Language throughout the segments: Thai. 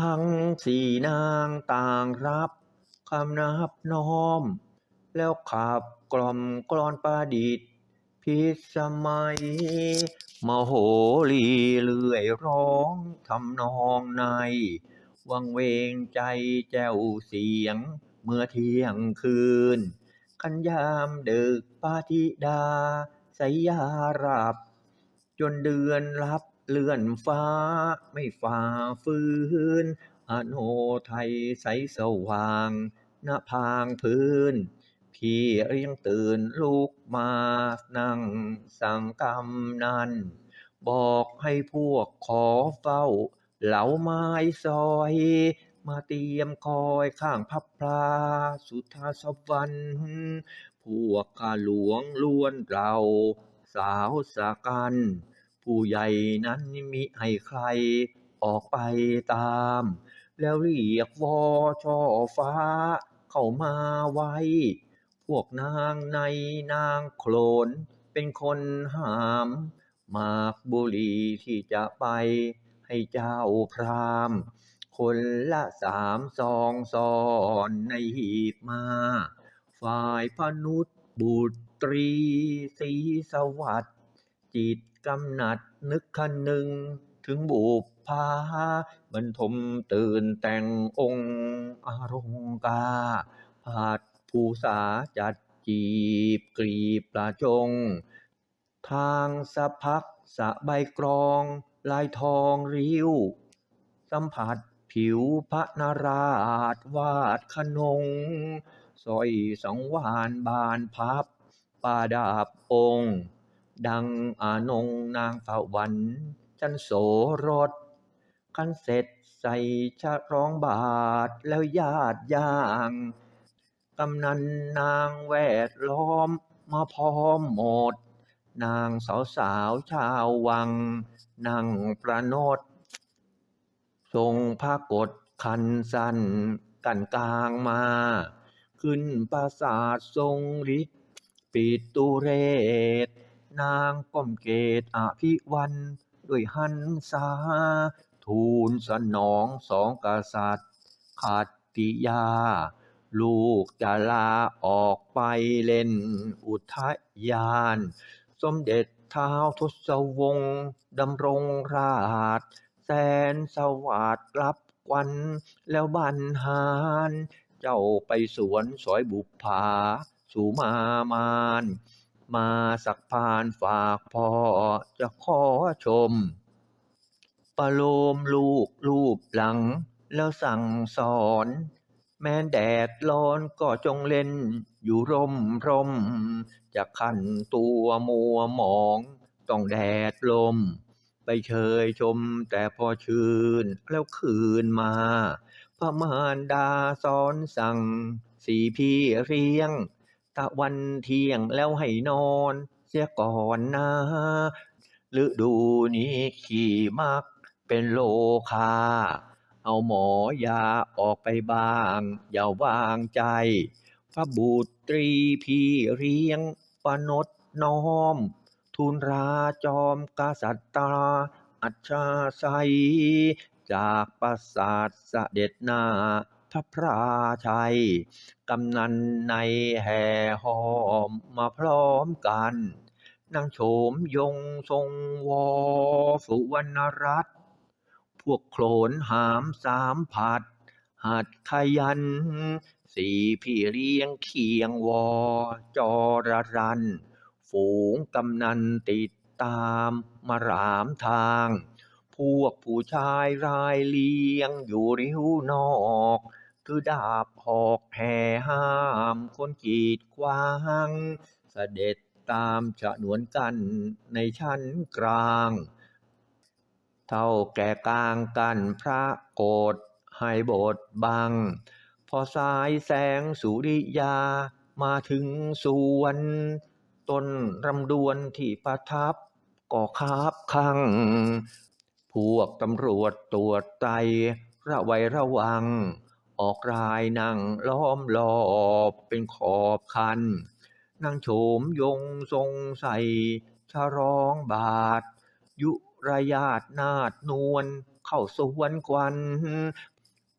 ทั้งสี่นางต่างรับคำนับน้อม แล้วขับกล่อมกลอนประดิษฐ์พิสมัยมโหรีเลื่อยร้องทำนองใน วังเวงใจแจ้วเสียงเมื่อเที่ยงคืนขันยามดึกปาธิดาสยยารับ จนเดือนรับ เลื่อนฟ้าไม่ฝ่าฝืนอโนไทยใสสว่างหน้าพางพื้น พี่เรียงตื่นลุกมานั่งสั่งกำนันบอกให้พวกขอเฝ้า เหลาไม้ซอย มาเตรียมคอยข้างพับพลาสุทธาสวรรค์พวกข้าหลวงล้วนเรา สาวสากัน ผู้ใหญ่นั้นมิให้ใครออกไปตาม แล้วเรียกวอช่อฟ้า เข้ามาไว้ พวกนางในนางโคลนเป็นคนหามมากบุรีที่จะไปให้เจ้าพรามคนละสามซองซ้อนในหีบมา ฝ่ายพนุษย์บุตรีศรีสวัสดิ์จิต กำหนัดนึกคันหนึ่งถึงบุพภาบรรทมตื่นแต่งองค์อารมกาผาดภูษาจัดจีบกรีบประจง ทางสะพักสะใบกรอง ลายทองริ้ว สัมผัสผิวพระนราชวาดขนงสอยสังวานบานพับปาดาบองค์ ดังอานงนางสาวรรค์จันโสรสขันเสร็จใส่ชะร้องบาทแล้วญาติย่างกำนันนางแวดล้อมมาพร้อมหมด นางสาวสาวชาววังนั่งประนดทรงพระกฏคันสั้นกันกลางมา ขึ้นปราสาททรงฤทธิ์ปิดตุเรศ นางก้มเกตอภิวันด้วยหันษาทูลสนองสองกษัตริย์ขัตติยา ลูกจะลาออกไปเล่นอุทยาน สมเด็จเท้าทศวงศ์ดำรงราช แสนสวัสดิ์รับควันแล้วบันหาร เจ้าไปสวนสอยบุปผาสู่มามาน มาสักพานฝากพ่อจะขอชม ประโลมลูกรูปหลัง แล้วสั่งสอน แม้แดดร้อนก็จงเล่นอยู่ร่มร่ม จะขันตัวมัวหมองต้องแดดลม ไปเชยชมแต่พอชื่นแล้วคืนมาพระมารดาสอนสั่ง สี่พี่เรียง ตะวันเที่ยงแล้วให้นอน เสียก่อนนะฤดูนี้ขี่มักเป็นโลคา เอาหมอยาออกไปบ้าง อย่าวางใจ พระบุตรีพี่เรียงปนดน้อมทูลราจอมกษัตราอัจฉาไสยจากปราสาทเสด็จนา พระพราชัย กำนันในแห่หอมมาพร้อมกันนางโฉมยงทรงวอสุวรรณรัตน์พวกโขนหามสามผัด หัดขยัน สี่พี่เลี้ยงเคียงวอจอระรัน ฝูงกำนันติดตามมารามทาง พวกผู้ชายรายเลี้ยงอยู่ริ้วนอก ถือดาบหอกแห่ห้าม คนกีดขวางเสด็จตามฉนวนกันในชั้นกลาง เท่าแก่กลางกันพระโกรให้บทบัง พอสายแสงสุริยามาถึงสวนต้นรำดวนที่ประทับก็คาบคัง พวกตำรวจตรวจไตระไวระวัง ออกรายนั่งล้อมรอบเป็นขอบคันนางโฉมยงทรงใส่ชะร้องบาท ยุรยาตนาดนวลเข้าสวนควัน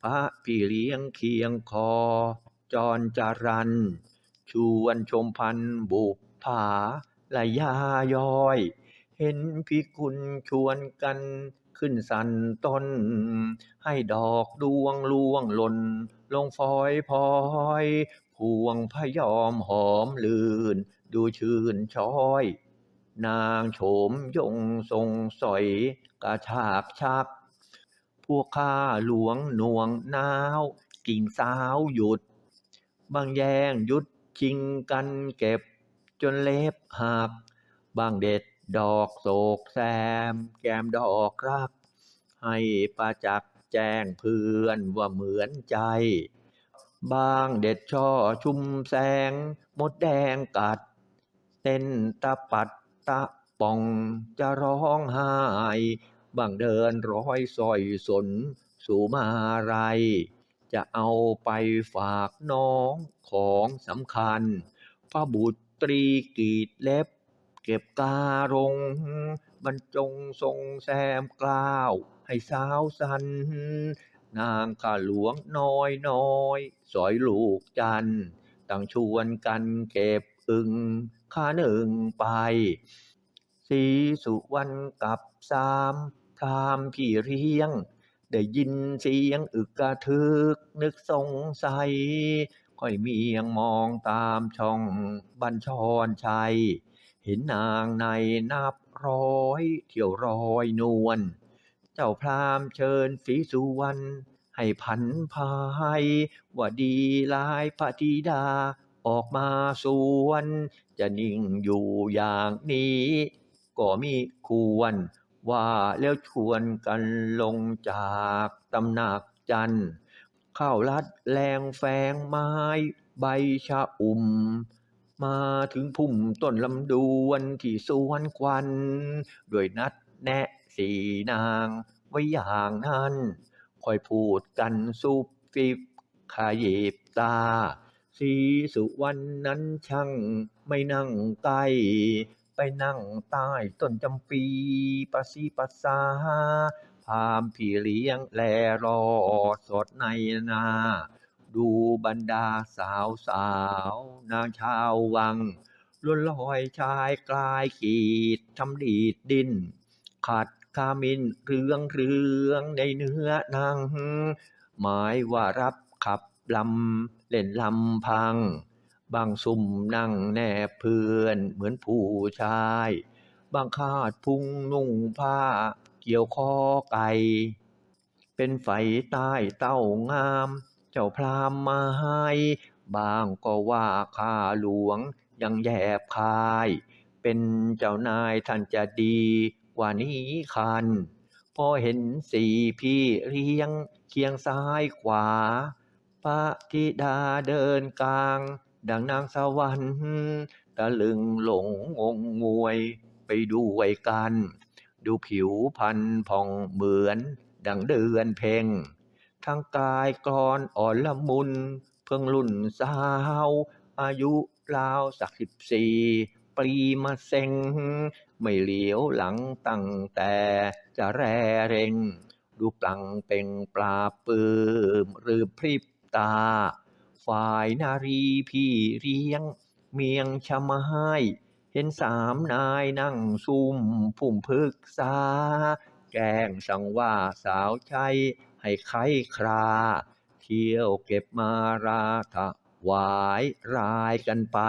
พระพี่เลี้ยงเคียงคอ จรจรัน ชวนชมพันบุปผาและยาย้อย เห็นพิกุลชวนกัน ขึ้นสันต้น ให้ดอกดวงล่วงหล่น ลงฟอยพลอยพวงพยอมหอมลื่น ดูชื่นช้อย นางโฉมยงทรงสอยกระชากชัก พวกข้าหลวงหน่วงนาว กิ่งสาวหยุด บางแยงหยุดชิงกันเก็บจนเล็บหักบางเด็ด ดอกโศกแซม แก้มดอกรัก ให้ประจักษ์แจ้งเพื่อนว่าเหมือนใจ บางเด็ดช่อชุมแสง มดแดงกัด เต้นตะปัดตะป่องจะร้องไห้บางเดินร้อยสอยสนสู่มาไร จะเอาไปฝากน้องของสำคัญพระบุตรีกีดเล็บ เก็บการงบรรจงทรงแซมกล้าว ให้สาวสัน นางข้าหลวงน้อยน้อย สอยลูกจันต่างชวนกันเก็บอึงข้าหนึ่งไปสีสุวรรณกับสามพรามพี่เลี้ยง ได้ยินเสียงอึกกระทึก นึกสงสัยค่อยเมียงมองตามช่องบัญชรชัย เห็นนางในนับร้อย เที่ยวรอยนวล เจ้าพรามเชิญศรีสุวรรณให้พันพายว่าดีลายพระธิดาออกมาสวน จะนิ่งอยู่อย่างนี้ ก็มีควร ว่าแล้วชวนกันลงจากตำหนักจันเข้าลัดแรงแฝงไม้ใบชะอุ่ม มาถึงพุ่มต้นลำดวนที่สวนควันด้วยนัดแนะสีนางไว้อย่างนั้นคอยพูดกันซุบฟิบขยิบตา สีสุวรรณนั้นช่างไม่นั่งใกล้ไปนั่งใต้ต้นจำปีประสีประสาพามพี่เลี้ยงแลรอสดในนา ดูบรรดาสาวสาวนางชาววังล้วนลอยชายกลายขีดทำดีดดิน ขัดคามินเรืองเรืองในเนื้อหนัง หมายว่ารับขับลำเล่นลำพัง บางซุ่มนั่งแนบเพื่อนเหมือนผู้ชาย บางคาดพุงนุ่งผ้า เกี่ยวคอไก่ เป็นไฟใต้เต้างาม เจ้าพรามมาให้บางก็ว่าข้าหลวงยังแยบคาย เป็นเจ้านายท่านจะดีกว่านี้คัน พอเห็นสี่พี่เลี้ยงเคียงซ้ายขวา พระธิดาเดินกลาง ดังนางสวรรค์ตะลึงหลงงงงวยไปด้วยกัน ดูผิวพันธ์ผ่องเหมือน ดังเดือนเพ่ง ทั้งกายกรอนอ่อนละมุน เพิ่งรุ่นสาว อายุราวสักสิบสี่ปรีมาเซ็ง ไม่เหลียวหลังตั้งแต่จะแรเร่ง ดูปลังเป็นปลาปื้มหรือพริบตา ฝ่ายนารีพี่เลี้ยง เมียงชะไม้เห็นสามนายนั่งซุ่มพุ่มพึกษา แกงสังว่าสาวใช้ ให้ไขครา เที่ยวเก็บมาราถวายรายกันไป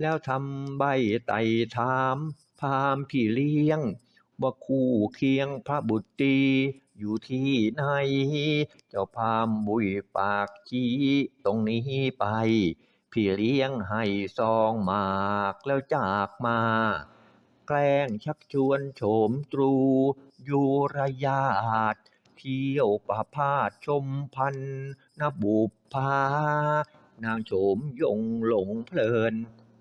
แล้วทำใบไต่ถามพามพี่เลี้ยงว่าคู่เคียงพระบุตรีอยู่ที่ไหน เจ้าพามบุยปากชี้ตรงนี้ไป พี่เลี้ยงให้ซองหมากแล้วจากมา แกล้งชักชวนโฉมตรูยูรยาท เที่ยวประพาสชมพันนบุปผานางโฉมยงหลงเพลิน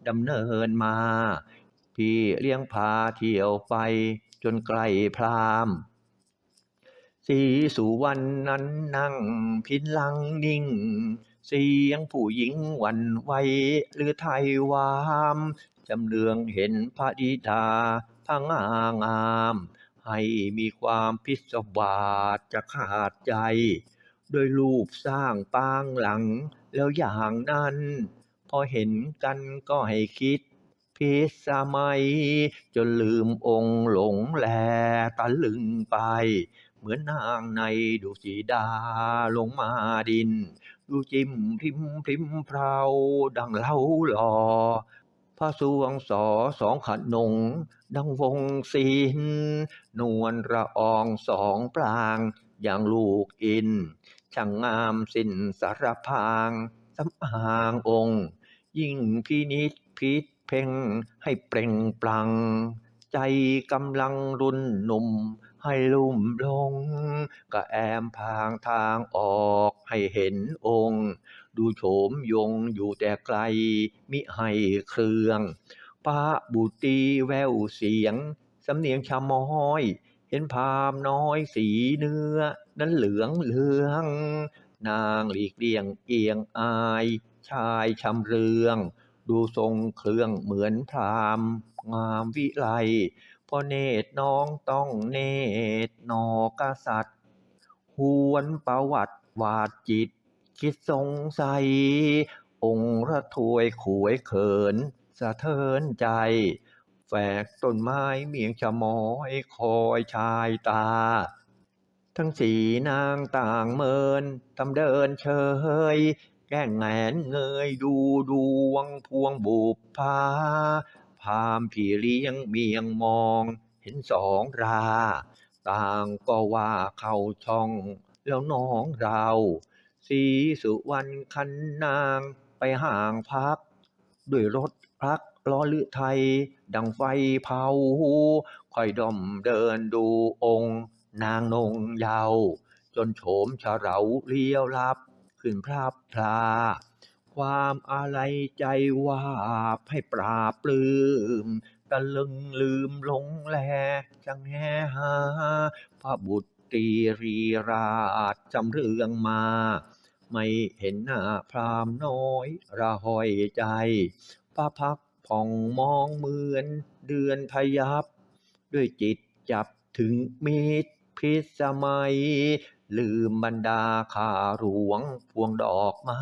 ดำเนินมา พี่เลี้ยงพาเที่ยวไปจนใกลพรามสีสุวรรณนั้นนั่งพินลังนิ่ง เสียงผู้หญิงวันไวหรือไทยวาม จำเลืองเห็นพระดิดาพระงางาม ให้มีความพิศวาสจะขาดใจ โดยรูปสร้างปางหลังแล้วอย่างนั้น พอเห็นกันก็ให้คิด พิสมัย จนลืมองค์หลงแลตะลึงไป เหมือนนางในดุสีดาลงมาดิน ดูจิ้มพริมพริมเพราดังเล่าหลอ ระสวงสอสองขนง ดังวงศิลนวลระอองสองปราง อย่างลูกอิน ช่างงามสิ้นสารพางสำอางองค์ ยิ่งพินิษพิษเพ่งให้เปล่งปลัง ใจกำลังรุนหนุ่มให้ลุ่มหลง ก็แอมพางทางออกให้เห็นองค์ ดูโฉมยงอยู่แต่ไกล มิให้เครื่องป้าบุตรีแววเสียง สำเนียงชะม้อย เห็นพามน้อยสีเนื้อ นั้นเหลืองเหลือง นางหลีกเลี่ยงเอียงอาย ชายชำเรือง ดูทรงเครื่องเหมือนพรามงามวิไลพอเนตรน้องต้องเนตรนอกษัตริย์ หวนประวัติวาดจิต คิดสงสัย องค์ระถวยขวยเขิน สะเทินใจ แฝกต้นไม้เมียงชะมอยคอยชายตา ทั้งสีนางต่างเมินทำเดินเฉยแก้งแงนเงยดูดวงพวงบุปผาพามพี่เลี้ยงเมียงมองเห็นสองรา ต่างก็ว่าเข้าช่องแล้วน้องเรา สีสุวรรณคันนางไปห่างพัก ด้วยรถพลักล้อลือไทย ดังไฟเผาค่อยด้อมเดินดูองค์ นางนงเยาวจนโฉมเฉเราเลี้ยวลับ ขึ้นพราบพลา ความอะไรใจว่าบให้ปราบปลื้มตะลึงลืมหลงแลจังแหหาพระบุตรตรีราชจำเรืองมา ไม่เห็นหน้าพรามน้อยระหอยใจพระพักผ่องมองเหมือนเดือนพยับ ด้วยจิตจับถึงมิตรพิสมัย ลืมบรรดาข้าหลวงพวงดอกไม้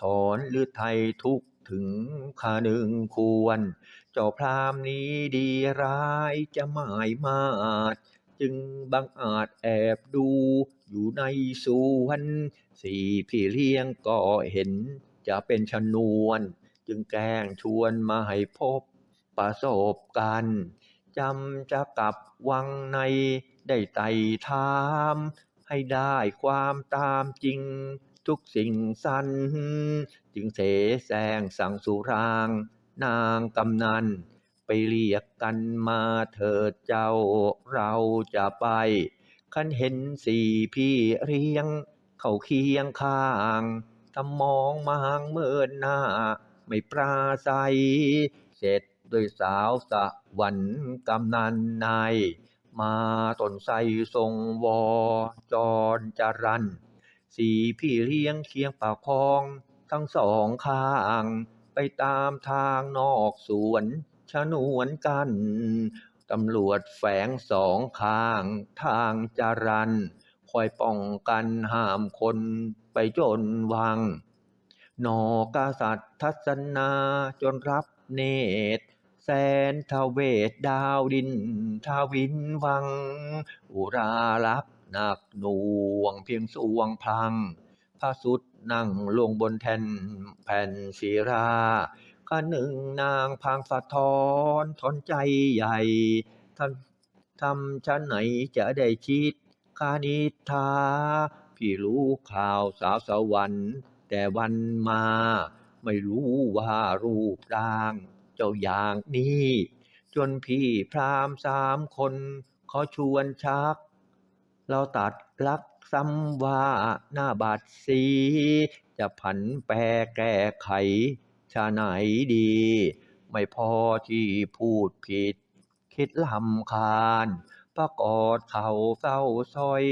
ถอนหรือไทยทุกถึงข้าหนึ่งควร เจ้าพรามนี้ดีร้ายจะหมายมาด จึงบังอาจแอบดูอยู่ในสวนสี่พี่เลี้ยงก็เห็นจะเป็นชนวน จึงแกล้งชวนมาให้พบประสบกันจำจะกลับวังในได้ไต่ถาม ให้ได้ความตามจริงทุกสิ่งสันจึงเสแสงสั่งสุราง นางกำนัน ไปเรียกกันมาเถิดเจ้าเราจะไป คันเห็นสี่พี่เรียง เข้าเคียงข้างทำมองมางเมินหน้า ไม่ปราศัยเสร็จด้วยสาวสะวันกำนันในมาตนไทรทรงวอจรจรันสี่พี่เลี้ยงเคียงปากคลอง ทั้งสองข้าง ไปตามทางนอกสวน ชนวนกัน ตำรวจแฝงสองข้างทางจรันคอยป้องกันห้ามคนไปจนวังนอกษัตริย์ทัศนาจนรับเนตรแสนทเวทดาวดินทวินวัง อุราลักษณ์หนักหน่วงเพียงสวงพลังพระสุดนั่งลงบนแท่นแผ่นศิรา ข้าหนึ่งนางพังสะท้อนทนใจใหญ่ท่านทำชั้นไหนจะได้คิดคานิทาพี่รู้ข่าวสาวสวรรค์ แต่วันมา ไม่รู้ว่ารูปร่าง เจ้าอย่างนี้ จนพี่พรามสามคนขอชวนชัก เราตัดลักซ้ำว่าหน้าบาดสี จะผันแปรแก้ไข ชาไหนดี ไม่พอที่พูดผิด คิดลำคาญ ประกอดเข่าเศร้าซอย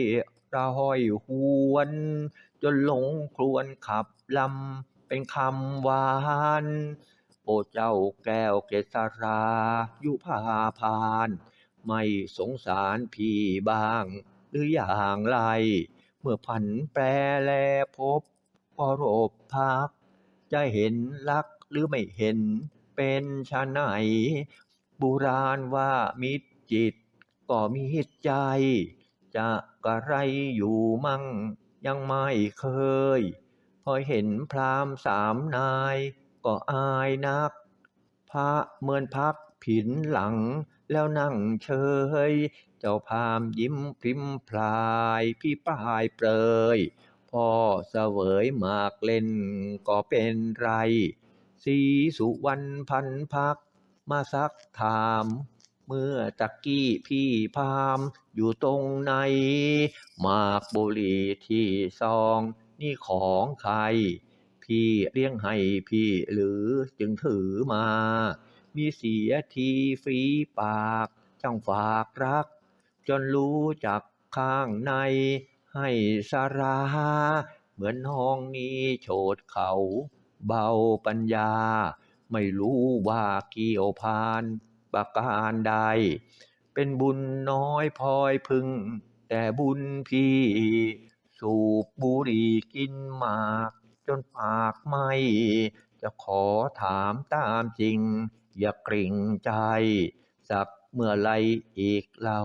ระห้อยหวน จนหลงครวนขับลำเป็นคำหวานโปรดเจ้าแก้วเกษรายุพาพาน ไม่สงสารพี่บ้าง หรืออย่างไร เมื่อผันแปรแลพบพอรบพัก จะเห็นรักหรือไม่เห็นเป็นชะไหนโบุราณว่ามิตรจิต ก็มิตรใจ จะกระไรอยู่มั่งยังไม่เคย พอเห็นพราหมณ์สามนาย ก็อายนัก พระเหมือนพักผินหลังแล้วนั่งเฉย เจ้าพราหมณ์ยิ้มพริมพลายพี่ปลายเปรย พ่อเสวยหมากเล่นก็เป็นไร สีสุวรรณพันพัก มาซักถาม เมื่อตะกี้พี่พามอยู่ตรงไหนหมากบุรีที่ซอง นี่ของใคร พี่เลี้ยงให้พี่หรือจึงถือมา มีเสียทีฝีปากช่างฝากรัก จนรู้จักข้างใน ให้สารา เหมือนน้องนี้โฉดเขา เบาปัญญา ไม่รู้ว่าเกี่ยวพานประการใด เป็นบุญน้อยพลอยพึง แต่บุญพี่ สูบบุหรี่กินหมาก จนปากไหมจะขอถามตามจริง อย่ากริ่งใจ สักเมื่อไรอีกเล่า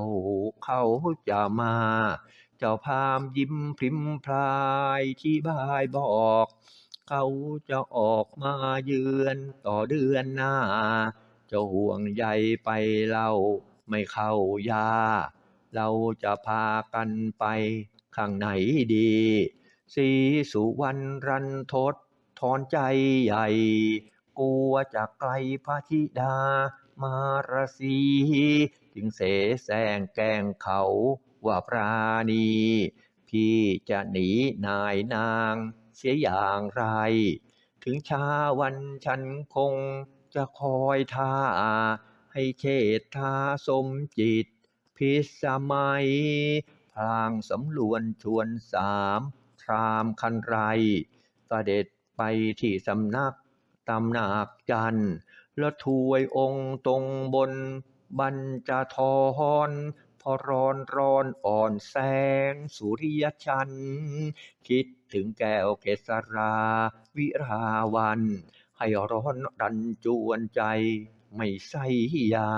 เขาจะมา เจ้าพามยิ้มพริมพลายที่บายบอก เขาจะออกมาเยือนต่อเดือนหน้า เจ้าห่วงใยไปเล่าไม่เข้ายา เราจะพากันไปข้างไหนดีสีสุวรรณรันทดถอนใจใหญ่ กลัวจะไกลพระธิดามารสีจึงเสแสงแกงเขา ว่าปราณี พี่จะหนีนายนางเสียอย่างไร ถึงช้าวันฉันคงจะคอยท่า ให้เชษฐาสมจิต พิสมัยพลางสำรวนชวนสามพรามคันไรประเด็จไปที่สำนักตำหนักจันแล้วถวยองค์ตรงบนบรรจทรพ อร้อนร้อนอ่อนแสง สุริยชัน คิดถึงแก้วเกษรา วิราวัน ให้ร้อนรันจวนใจ ไม่ใส่ยา